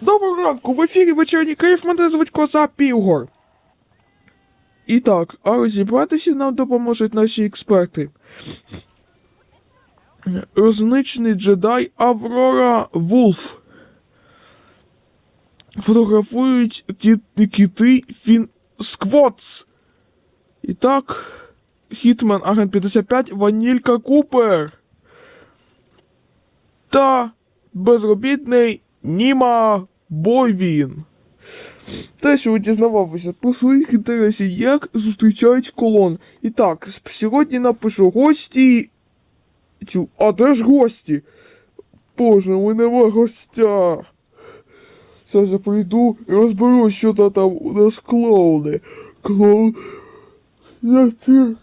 Доброго ранку, в ефірі вечірній Київ, мене звуть Коза Півгор. І так, а розібратися нам допоможуть наші експерти. Розничний джедай Аврора Вулф. Фотографують кіт, кіти Фін Сквотс. І так, Хітмен Агент 55 Ванілька Купер. Та безробітний Німа Бойвін. Те, що ви дізнавалися про своїх інтересів, як зустрічають колон. І так, сьогодні напишу гості. Тю, а де ж гості? Боже, ми нема гостя. Зараз я прийду і розберу, що то там у нас клоуни. Клоун. Я цирк.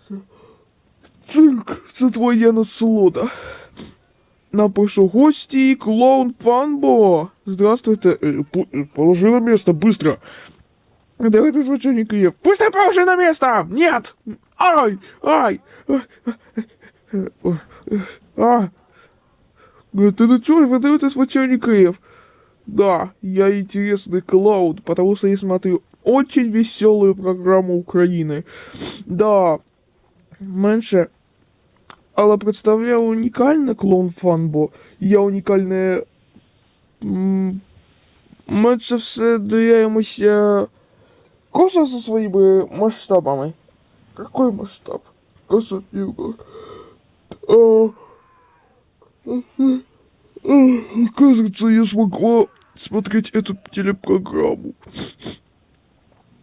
Цирк, це твоя насолода. Напишу гости, клоун Фанбо. Здравствуйте. Э, пу- э, Положи на место, быстро. Давайте звучание Киев. Быстро положи на место! Нет! Ай! Ай! А! Говорит, Ты ну чё, вы даете звучание Киев? Да, я интересный клоун, потому что я смотрю очень веселую программу Украины. Да, менше але представляє унікальне клон Фанбо. Я унікальне. м, Менше все довіряємося. Кожен зі своїми масштабами. Какой масштаб? Кожен Юго. А, Кажется, я смогла смотреть эту телепрограмму.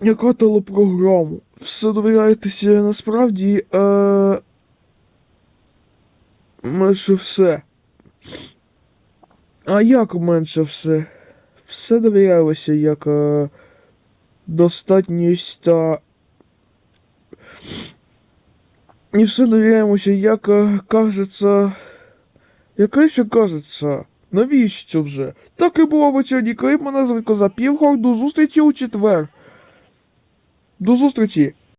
Яка телепрограму? Все довіряєтеся насправді. Е... Менше все. А як менше все? Все довірялося як е, достатність та. І все довіряємося, як е, кажеться. Яке ще кажеться? Навіщо вже? Так і було вечірній клип, мене звуть Коза Півгор. До зустрічі у четвер. До зустрічі!